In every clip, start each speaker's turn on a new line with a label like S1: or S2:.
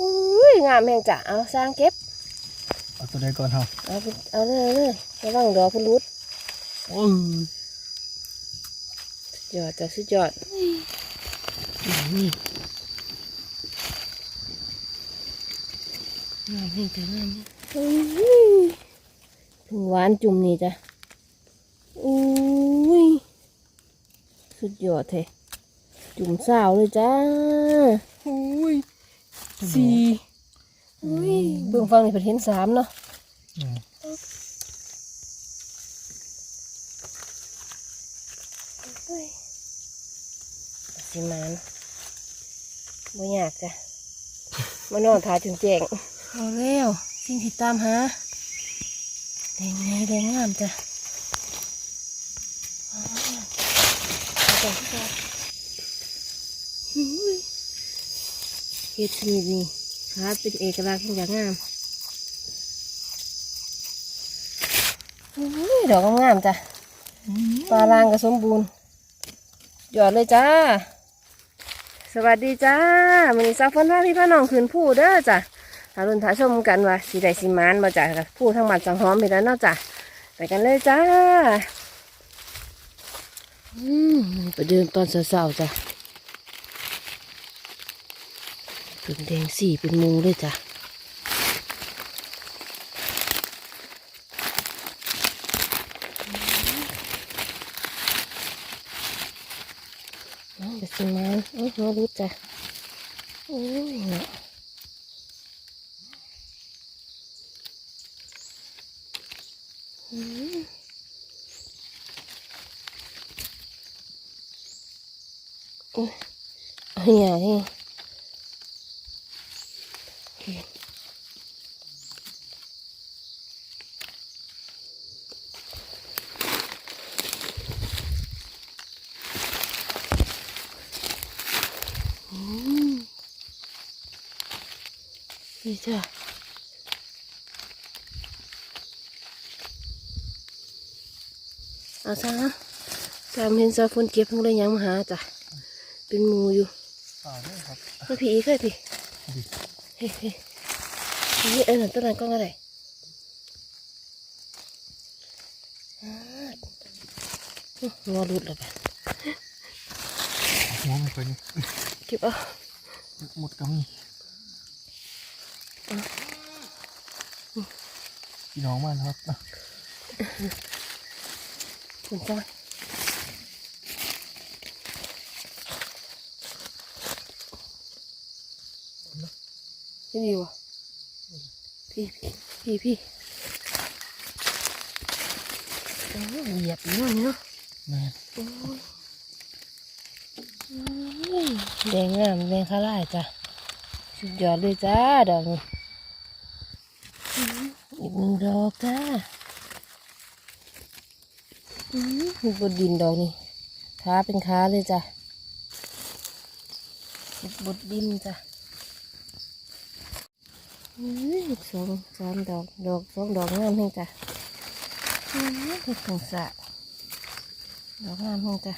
S1: อุ้ยงามแม่งจ้ะเอาสร้างเก็บ
S2: เอาตัวใดก่อนเฮา
S1: เอาไปเอาเลยเอาเลยระวังดอกคุณรุด
S2: โอ้ย
S1: สุดยอดจ้ะสุดยอดนี่งามแม่งจ้ะงามแม่งอุ้ยถึงหวานจุ่มนี่จ้ะอุ้ยสุดยอดเทจุ่มสาวเลยจ้าอุ้ย สี่อุ้ยเบื้องฟังในประเทศสามเนาะ
S2: อืม
S1: สิมานบ่อยากจ้ะมานอนทาจนแจ้งเอาเร็วสิ่งที่ตามหาแดงไงแดงงามจ้ะอ๋อเอาไปที่ก่อนอุ้ย เฮ็ดชนิดนี้ขาเป็นเอกลักษณ์อย่างงามอุ้ยดอกงามๆจ้ะปลาลางก็สมบูรณ์หยอดเลยจ้า สวัสดีจ้ามันนี้ซักฝนว่าพี่พ่อน้องคืนผู้เด้อจ้ะถ้ารุ่นท้าชมกันว่าสีใดสีมานมาจ้ะกับผู้ทั้งหมัดสังหอมไปแล้วเนาะจ้ะไปกันเลยจ้า อืมไปเดินตอนเสาร์ๆจ้ะ เป็นแดงสีเป็นมูเลยจ้ะน้องเด็กสีมานโอ้ยน้องรู้จ้ะโอ้ยเนาะอืมโอ้ยเอาอย่านี่โอเคอืม นี่จ้ะเอาซะนะจำเห็นซาฟุนเก็บเพิ่งเลยยังมาหาจ้ะเป็นหมูอยู่
S2: อ่าเนี่ยครับ
S1: มาพี่อีกเลยพี่เฮ้ยเฮ้ยนี่เออหนังต้นนั้นก็อะไรอ่างอรุดแล้วแบบ
S2: หัวมันไปนี่
S1: เก็บเอา
S2: หมดก็มี พี่น้องมาแล้วครับอะ
S1: คุณจ้าพี่ดีวะพี่พี่พี่พี่โอ้ยเหยียบอยู่นี่เนาะ
S2: แม่
S1: โอ้ยอืมแดงงามแดงข้าไล่จ้ะสุดยอดเลยจ้าดอกนี้อืมอีก หนึ่งดอกจ้าอืมบนดินดอกนี้ขาเป็นขาเลยจ้ะบดดินจ้ะอืมสองสามดอกดอกสองดอกงามเพียงจ้ะอืมเพิ่งสงสารดอกงามมากจ้ะ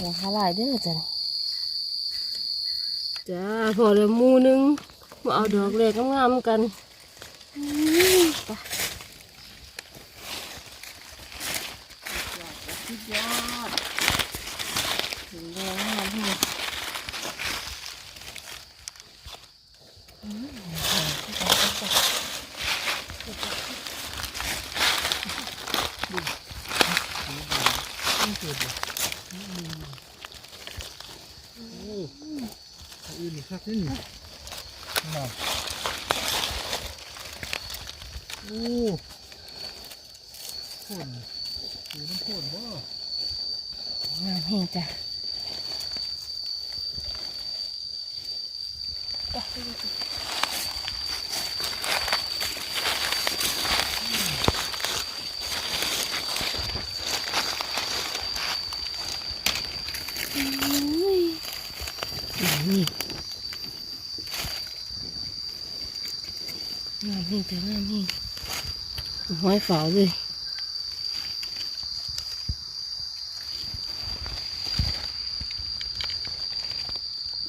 S1: ดอกหาหลายเด้อจ้ะนี่จ้าพอเดี๋ยวมูหนึงมาเอาดอกแรกงามๆกัน อืมไปสุดยอดถึงแดงงามที่นี่อืมไปๆๆ
S2: ไม่เกิดเลยอืมโอ้เอาอื่นอีกสักนิดหนึ่งน่ะ โอ้พ่นดูน้ำพ่นบ่
S1: งามแห้งจ้ะนี่งามนี่แต่งามนี่ ห้อยฝาเลย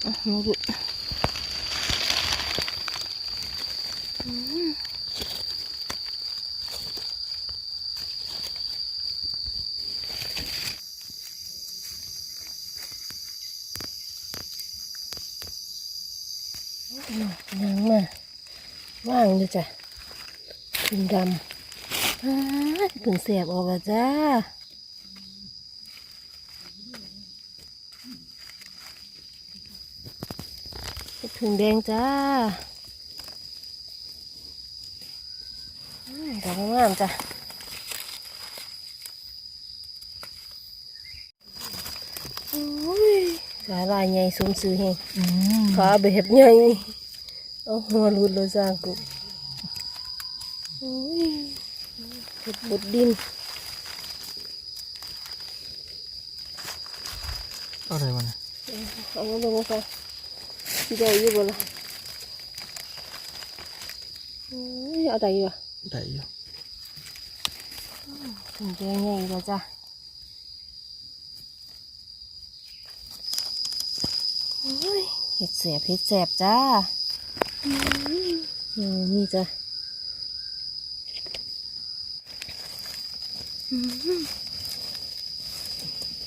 S1: อะมาดูยังมาว่างอยู่จ้ะถึงดำ ถึงเสียบออกแล้วจ้าถึงแดงจ้าอ้ายดอกงามๆจ้ะโอ้ยสาลายใหญ่สมซื้อเฮง
S2: อืม
S1: ขาแบบใหญ่เอาหัวหลุดเลยสร้างกูโอ้ยเห็ ดบดดิน
S2: อะไรวะเนี่ย
S1: เอามาลงไปใหญ่อยู่บ่ล่ะโอ้ยเอาได้อยู่อะ
S2: ได้อยู่
S1: ถึงแดงใหญ่แล้วจ้ะโอ้ยเห็ดแสบเห็ดแสบจ้าอืมอืมนี่จ้ะ อืม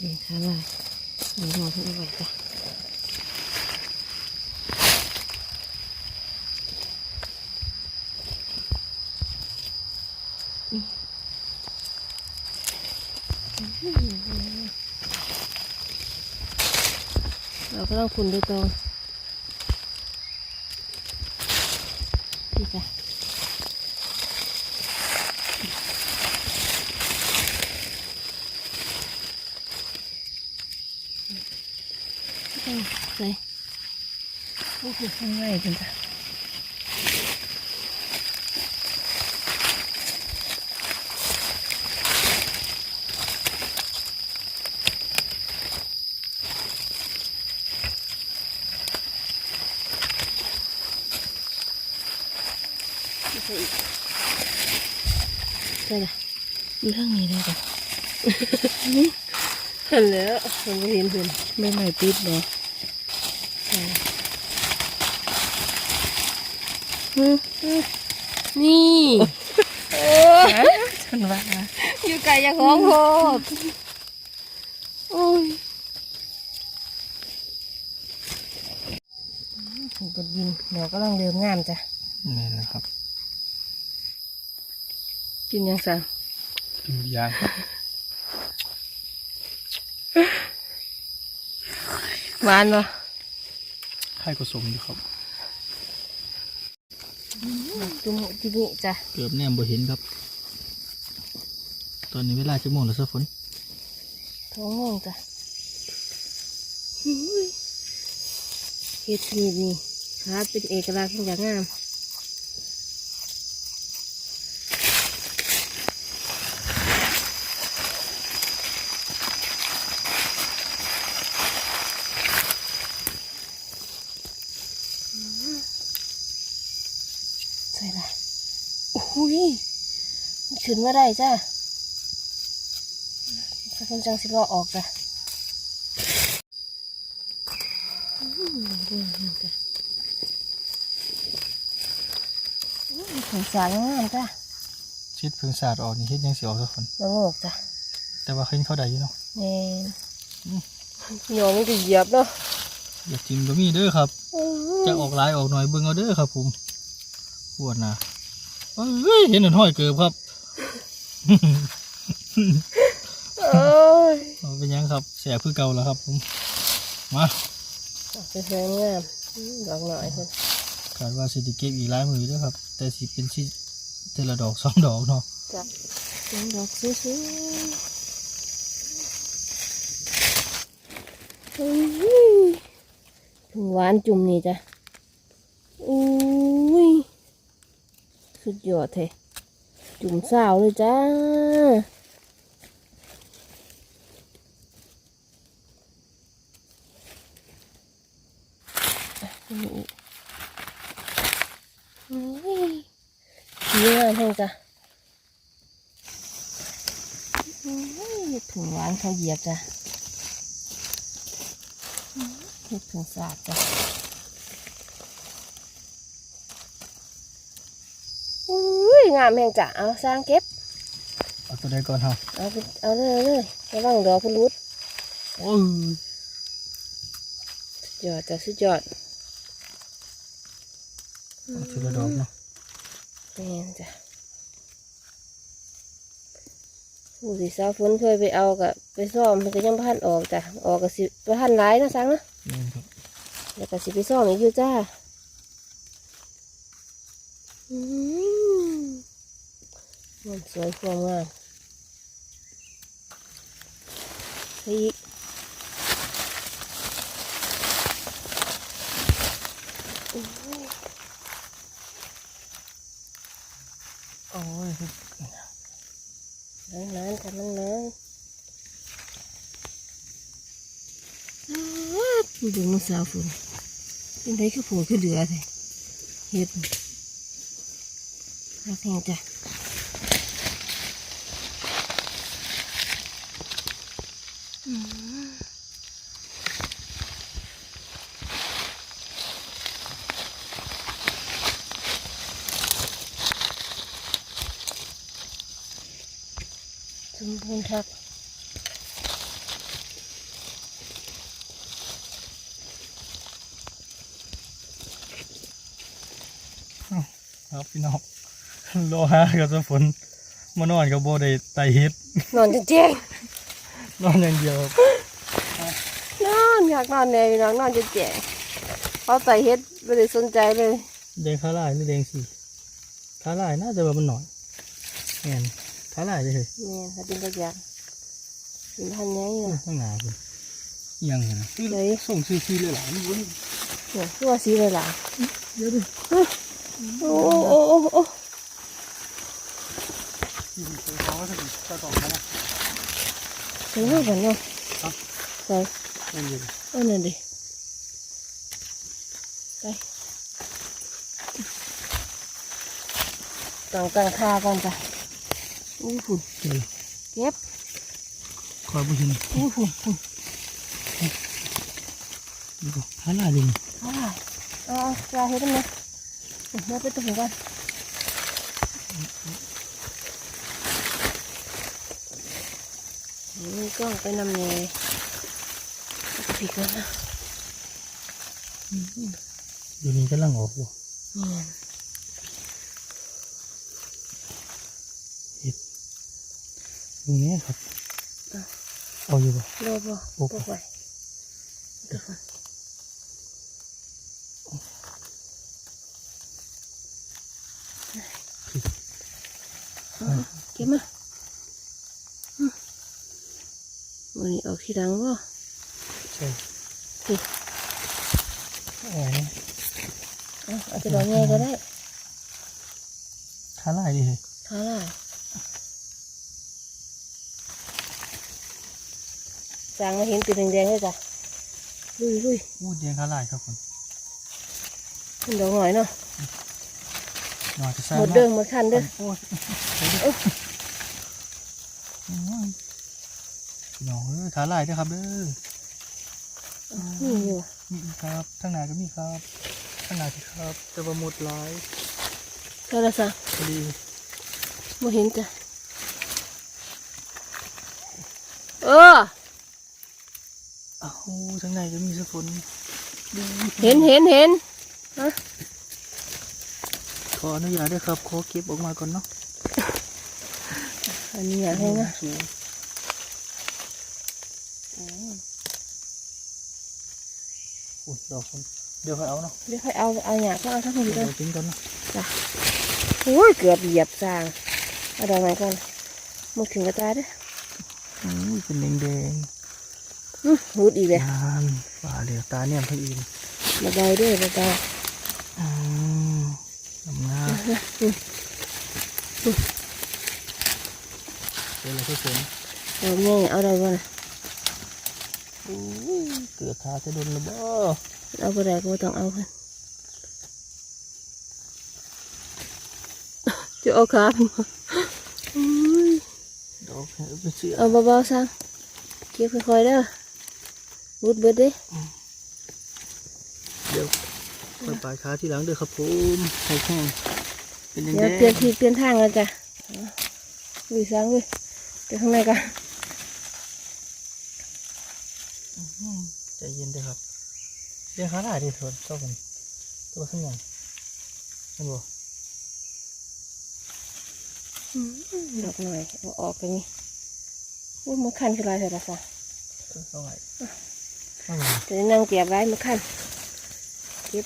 S1: นี่ค่ะลายนี่รอเพื่อนเอาไว้จ้ะเราก็ต้องคุณด้วยตัวนี่จ้ะ ต้องใส่โอ้โหง่ายจังจ้ะใส่อีกใส่ละ
S2: อยู่ทางนี้เลยจ้ะ
S1: เห็นแล้วมันไม่เห็นเห็น
S2: ไม่ไม่ติดบ่
S1: นี่โอ้
S2: ฉันว่า
S1: อยู่ไกลจากของโพดโอ้ยถูกกดดินเดี๋ยวก็ต้องเดิมงามจ้ะ
S2: นี่นะครับ
S1: กินยังสั่ง
S2: กินยาง
S1: หวานปะ
S2: ไข่ผสมอยู่ครับ
S1: จุ่มที่นี่จ้ะ
S2: เกือบแนมบ่เห็นครับ ตอนนี้เวลาจะโมงแล้วซะฝน
S1: ท้องงงจ้ะหุ้ยเฮ็ดนี่นี่ขาดเป็นเอกลักษณ์อย่างงาม ใส่ละโอ้ ยมันขึ้นมาได้จ้าถ้าคุณจังสิรอออกจ้ะอืมดูนี่จ้ะอืมถึงสารงามจ้ะ
S2: ชิดเพิ่งสาดออกนี่เฮ็ดยังสิออกซะฝน
S1: ละโงกจ้ะ
S2: แต่ว่าขึ้นเข้าได้อยู่เนาะ
S1: แม่นหยองมันก็เหยียบเนาะ
S2: อย่าจริงก็มีเด้อครับ
S1: อื้อ
S2: จะออกหลายออกหน่อยเบิ่งเอาเด้อครับผมปวดนะ เอ้ยเห็นหนห้อยเกิบครับ
S1: เอ้ย
S2: เอาเป็นหยังครับแสบคือเก่าแล้วครับผมมา
S1: เป็นสวยงามอืมดอกหน่อยคน
S2: คาดว่าสิติเก็บอีกหลายมือเด้อครับ แต่สิเป็นสิเทละดอกสองดอกเนาะ
S1: จ้ะเป็นดอกสวยๆอื้อถึงหวานจุ่มนี่จ้ะอุ้ย สุดยอดเทจุ่มสาวเลยจ้านนี้อีกอุ้ยดีงามเท่จ้ะถึงวานเขาเหยียบจ้ะถึงสาดจ้ะ อุ้ย งามแห่งจ้ะเอาสร้างเก็บ
S2: เอาตัวใดก่อนเฮา
S1: เอาไปเอาเลยเอาเลยระวังดอกพุรุด
S2: โอ้ย
S1: ยอดจ้ะสุดยอด
S2: เอาทีละดอกเนาะ
S1: แม่นจ้ะผู้สิสาวฝนเคยไปเอากับไปซ่อมมันก็ยังพันออกจ้ะออกกับสิพันหลายเนาะสังเนาะ
S2: นี่ครับ
S1: แล้วก็สิไปซ่อมอีกอยู่จ้าอื มันสวยความงามไปอีก
S2: โอ้ย
S1: นานนานๆค่นานนานๆดูมันสาวฝนเป็นไรคือผัวคือเหลือเลยเห็ด รักแห่งจ้ะสมบูรณ์ครับ
S2: ครับพี่น้อง รอหากับสะฝนมานอนกับโบได้ไตเฮ็ด
S1: นอนจะเจ๊ง
S2: นอนอย่างเดียวครับ
S1: นอนอยากนอนเลยน้องนอนจะเจ๊งเขาใส่เฮ็ดไม่ได้สนใจเลย
S2: แดงขาลายหรือแดงสีขาลายน่าจะว่ามันหน่อยแม่นขาลายเลยเฮ้ย
S1: เนี่ยถ้าเป็นตัวอย่างเป็นพันไงนะ
S2: ข้างหน้าคุณยังไงนะ
S1: เลย
S2: ส่งซีซีเลยหลานวุ้น
S1: เนี่ยตัวสีเลยล่ะ
S2: เดี๋ยวดิ
S1: โอ้โอ้โอ้ โอ้
S2: ที่เคยเขาจะจะต่อมานะ
S1: ใส่ห้องกันเนาะ
S2: ครับ
S1: ใส่
S2: นั่นเอง
S1: เอาหน่อยดิไปตั้งตั้งค่าก่อนจ้ะอู้ฝุ่น
S2: เดี๋ยว
S1: เก็บ
S2: คอยผู้ชิน
S1: อู้ฝุ่นฝุ่น
S2: ดูก่อนขาลายเลยนี่
S1: เอาล่ะเอาเอาปลาเฮ็ดได้ไหมเดี๋ยวไปตัวผมก่อน นี่กล้องไปนำเนยแล้วก็ผิดกันนะ
S2: เดี๋ยวนี้กำลังออกอยู่
S1: เนี่ย
S2: ตรงนี้ครับ เอาอยู่ป่ะ
S1: โลบ่
S2: โอ้
S1: ปกไว้เดี๋ยวก่อนเอาเก็บมาอืมวั นนี้ออกทีหลังบ่
S2: ใช่
S1: ผิด
S2: โอ้ย
S1: เอาเอาจะดอกใหญ่ก็ได้
S2: ขาลายดิเฮ้ย
S1: ขาลายจางมาเห็นเป็นแดงๆเลยจ้ะลุยลุย
S2: พูดเรียงขาลายครับคน
S1: ขึ้นดอกหน่อยเนาะ
S2: หน่อยจะใส่
S1: หมดเด้งหมดคันเด้อ
S2: โอ้ยน้องเอ้ยขาลายเด้อครับเด้อ
S1: นี่อยู่
S2: มีอีกครับทั้งหน้าก็มีครับทั้งหน้าที่ครับจะประมดหลาย
S1: ก็ละซะ
S2: พอดี
S1: ไม่เห็นจ้ะเออ
S2: อ้าวทั้งในก็มีสักคนดี
S1: เห็นเห็นเห็น
S2: ขออนุญาตด้วยครับขอเก็บออกมาก่อนเนาะ
S1: อันนี้อยากให้นะ
S2: สูง อุ้ยดอกคนเดี๋ยวค่อยเอาเนาะ
S1: เดี๋ยวค่อยเอาเอาหยาก็เอาทั้งหมด
S2: เดี๋ยว
S1: เลย
S2: เราทิ้งก่อนเนาะ
S1: โอ้ยเกือบเหยียบสร้างเอาดอกไหนก่อนมันถึงกระจายเด้อ
S2: อุ้ยเป็นแดงแดง
S1: อื้อหูดอีกเลย
S2: ๆนานฝ่าเหลือตาเนี่ยทั้งอื่น
S1: มาเบาๆเด้วยเบา
S2: อืมทำงาน
S1: ๆนะอืม
S2: เดี๋ยวเราค่อยเสริม
S1: เอาแม่เอาได้บ่นะ
S2: อุ้ย เกือขาจะโดนระเบ้อ
S1: เอาไปได้ก็ต้องเอาเพิ่นจะเอาขาเพิ่นมาอุ้ย
S2: ดอกเนี่ยไปเอา
S1: เบาๆซะเก็บค่อยๆเด้อรูดเบิดเด้
S2: เดี๋ยวไปปลายขาที่หลังเด้อครับผมให้แห้งเป็นยัง
S1: เดี๋ยวเปลี่ยนที่เปลี่ยนทางแล้วจ้ะวิสังวิ่งไปข้างในกัน
S2: ใจเย็นด้วยครับ เรียกขาได้ดิเถิดเจ้าผมตัวขึ้นยังเห็นบ่
S1: อืมดอกหน่อยเอาออกกันนี่ว่ามันคันคืออะไรเถอะละสะ
S2: เออเอาไว้เอาไว้
S1: จะได้นั่งเก็บไว้มันคันเก็บ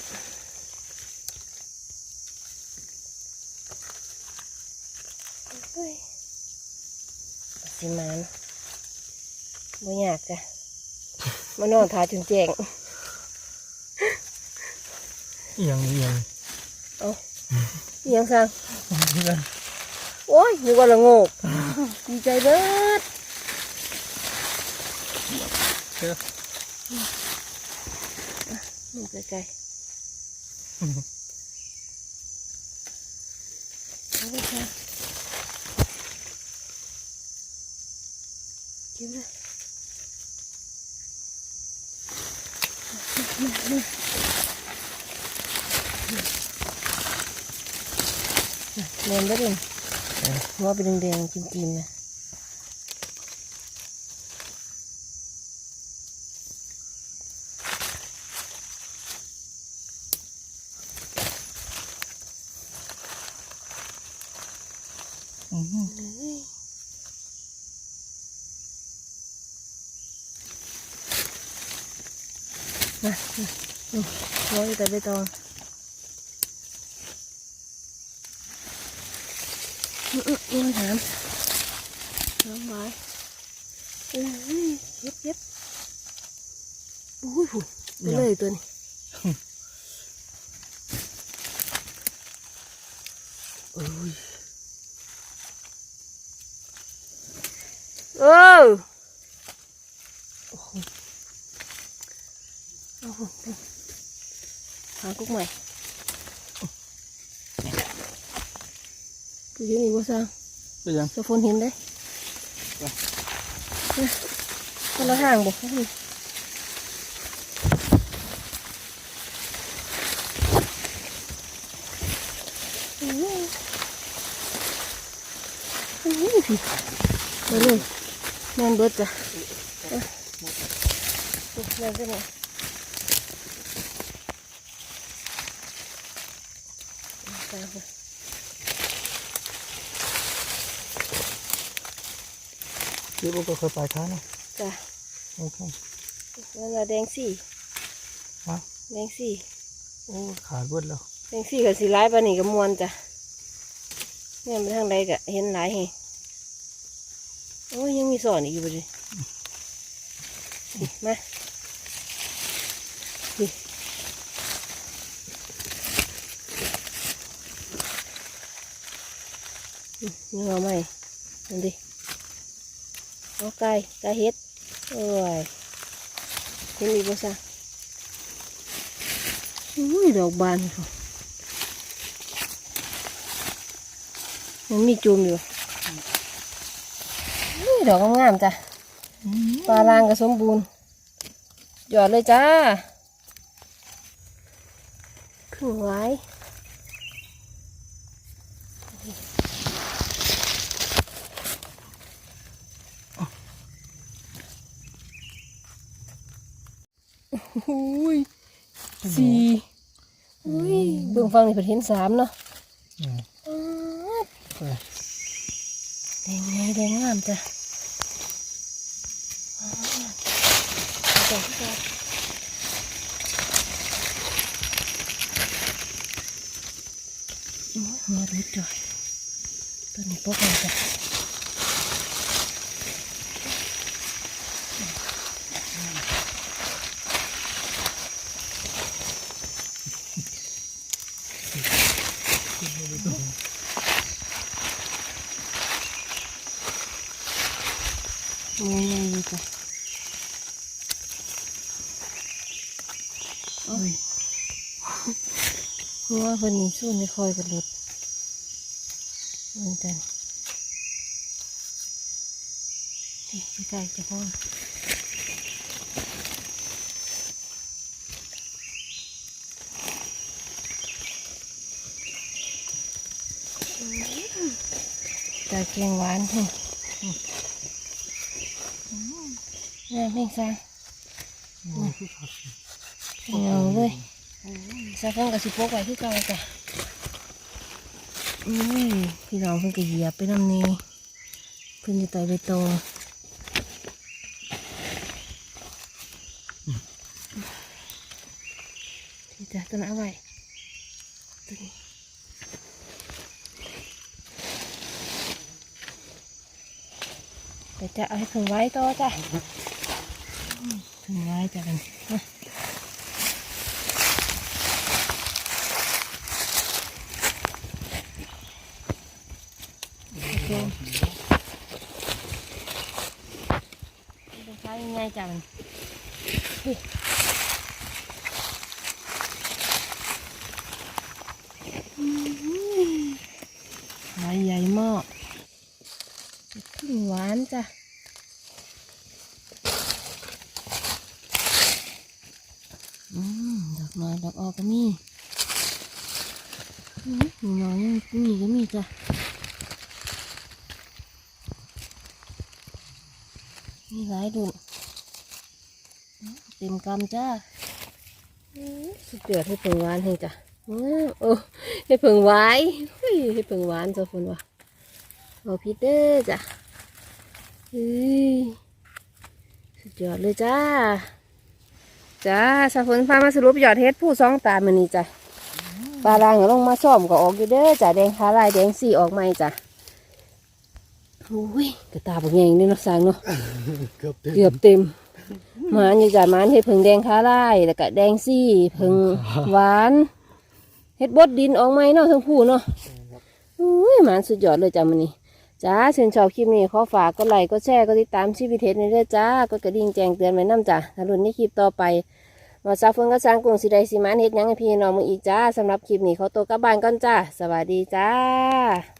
S1: เฮ้ยสิมานบ่อยากจ้ะมานอนทาจนแจ้ง
S2: เอี ยงเอียง
S1: เอาอิหยังสั่ง
S2: เพื่อน
S1: โอ้ยนึกว่าละโงกดีใจเบิด
S2: เชื่อ
S1: มึงไกลๆเอาไปค่ะเก็บเลย แมนได้เลยหัวเป็นแดงๆจิ้มๆนะ
S2: อือหือ
S1: มาอืมหัวอยแต่ใบตอง อืมอืมอืมถามน้องไม้เอ้ย เย็บเย็บอุ้ยผุนไปเลยตัวนี้
S2: เอ้ย
S1: เออโอ้โหโอ้โหหากุ๊กใหม่กูอยืนนี่บ่ซัง
S2: เป็นยัง
S1: สะฟนเห็นได้
S2: ไป
S1: เนี่ยคนละทางบ่นี่โอ้ยโอ้ยพี่ไปเลยแม่นเบิดจ้ะเอ้ยแม่นไปไหนตามไป
S2: เดี๋ยวก็เคยปลายขานะ
S1: จ้ะ
S2: โอเค
S1: นั่นละแดงสี่
S2: ฮะ
S1: แดงสี่
S2: โอ้ขาดเบิดแล้ว
S1: แดงสี่กับสีร้ายปานนี่กับมวนจ้ะเนี่ยไปทางใดกะเห็นหลายแฮงโอ้ยยังมีสอนอีกอยู่บ่ดินี่มานี่นี่นี่เอาไหมนั่นดิ เอาไก่ไก่เฮ็ดโอ้ยเห็นอีกบ่ซะอุ้ยดอกบานค่ะมันมีจุ่มอยู่อุ้ยดอกงามๆจ้ะปลาลางก็สมบูรณ์หยอดเลยจ้าครึ่งไว้ อุ้ยสี่อุ้ยเบื้องฟังนี่เพิ่นเห็นสามเนาะ
S2: อืม
S1: อ๊าด
S2: ไป
S1: แดงไงแดงงามจ้ะอ๊าดเอาจ้ะเอาจ้ะโอ้ยมารู้จ่อยตัวนี้พวกเราจะ มือยังอยู่จ้ะโอ้ยเพราะว่าคนนี้สู้ไม่ค่อยกันรถเหมือนกันนี่ใกล้ๆจะพ้องจ้าแกงหวานนี่ นี่แม่งซา
S2: โอ้ยคือคัก
S1: เอาเลยซาฟังกับสิโปกไว้ที่เก่าจ้ะอุ้ยพี่น้องเพิ่งก็เหยียบไปน้ำนี้เพิ่งจะไต่ไปตรงที่จ้ะต้นเอาไว้ตัวนี้เดี๋ยวจะเอาให้ถึงไว้ต่อจ้ะอืม ถึงไว้จ้ะกันมาง่ายจังนี่อื้อหือหายใหญ่มากขึ้นหวานจ้ะอืมดอกน้อยดอ กออกก็มีอืมหนูน้อยยังมีก็มีจ้ะมีหลายดุนเต็มกำจ้าอื้อสุดยอดให้เพิ่งหวานให้จ้ะอื้อโอ้ให้เพิ่งหวายเฮ้ยให้เพิ่งหวานจ้ะฝนว่ะเอาพีเตอร์จ้ะเฮ้ยสุดยอดเลยจ้า จ้าสาฝนพามาสรุปยอดเฮ็ดผู้สองตามันนี่จ้ะปลาลางก็ลงมาซ่อมก็ออกอยู่เด้อจ้ะแดงขาลายแดงสีออกใหม่จ้ะโอ้ยกระตาบกแยงนี่เนาะสร้างเนาะ
S2: เกือบเต็ม
S1: เกือบเต็มหมานอยู่จ่าหมานเห็ดผึ่งแดงค้าไล่แล้วก็แดงซี่ผึ่งหวานเห็ดบดดินออกไหมเนาะทั้งผู้เนาะอุ้ยหมานสุดยอดเลยจ้ามันนี่จ้าชื่นชอบคลิปนี้ขอฝากก็ไลค์ก็แชร์ก็ติดตามชีวิตเทศในเด้อจ้าก็กระดิ่งแจ้งเตือนไว้น้ำจ้าถ้ารุ่นในคลิปต่อไป ว่าซาเฟิงก็สร้างกรุงสิได้สิมันเฮ็ดยังให้พี่น้องมึงอีกจ้าสำหรับคลิปนี้เขอตัวกลับบ้านก่อนจ้า สวัสดีจ้า